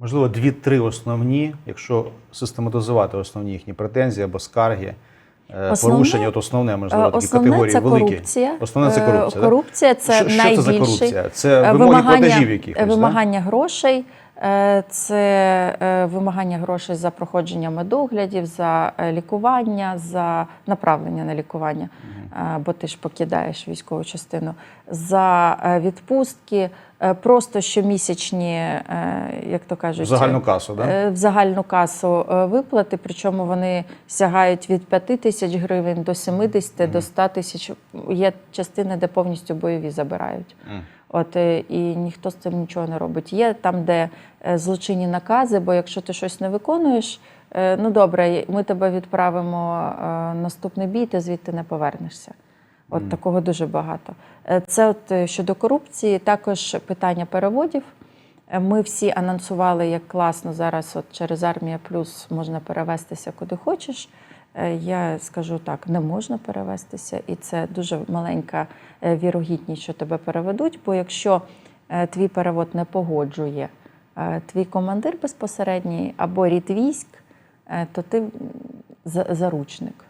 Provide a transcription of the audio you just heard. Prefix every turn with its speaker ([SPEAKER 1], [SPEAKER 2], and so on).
[SPEAKER 1] Можливо, дві-три основні, якщо систематизувати основні їхні претензії або скарги, е,
[SPEAKER 2] Основне-
[SPEAKER 1] порушення, от основне, можливо,
[SPEAKER 2] Е,
[SPEAKER 1] такі
[SPEAKER 2] Основне
[SPEAKER 1] категорії
[SPEAKER 2] це
[SPEAKER 1] великі.
[SPEAKER 2] корупція.
[SPEAKER 1] Основне це корупція. корупція.
[SPEAKER 2] Корупція це
[SPEAKER 1] що, що це за корупція? Це
[SPEAKER 2] Е,
[SPEAKER 1] вимоги
[SPEAKER 2] вимагання,
[SPEAKER 1] платежів якихось.
[SPEAKER 2] Вимагання
[SPEAKER 1] да?
[SPEAKER 2] грошей, е, це е, вимагання грошей за проходження медоглядів, за е, лікування, за направлення на лікування, е, бо ти ж покидаєш військову частину, за е, відпустки, е, просто щомісячні, е, як то кажуть,
[SPEAKER 1] В загальну касу, да?
[SPEAKER 2] е, в загальну касу е, виплати, причому вони сягають від 5 тисяч гривень до 70, до 100 тисяч. Є частини, де повністю бойові забирають.
[SPEAKER 1] Мгм.
[SPEAKER 2] От е, і ніхто з цим нічого не робить. Є там, де е, злочинні накази, бо якщо ти щось не виконуєш, е, ну добре, ми тебе відправимо наступний бій, ти звідти не повернешся. От такого дуже багато. Це от щодо корупції, також питання переводів. Е, Ми всі анонсували, як класно зараз от через армія плюс можна перевестися куди хочеш. Е, Я скажу так, не можна перевестися, і це дуже маленька е, вірогідність, що тебе переведуть. Бо якщо твій перевод не погоджує твій командир безпосередній або рід військ, то ти заручник.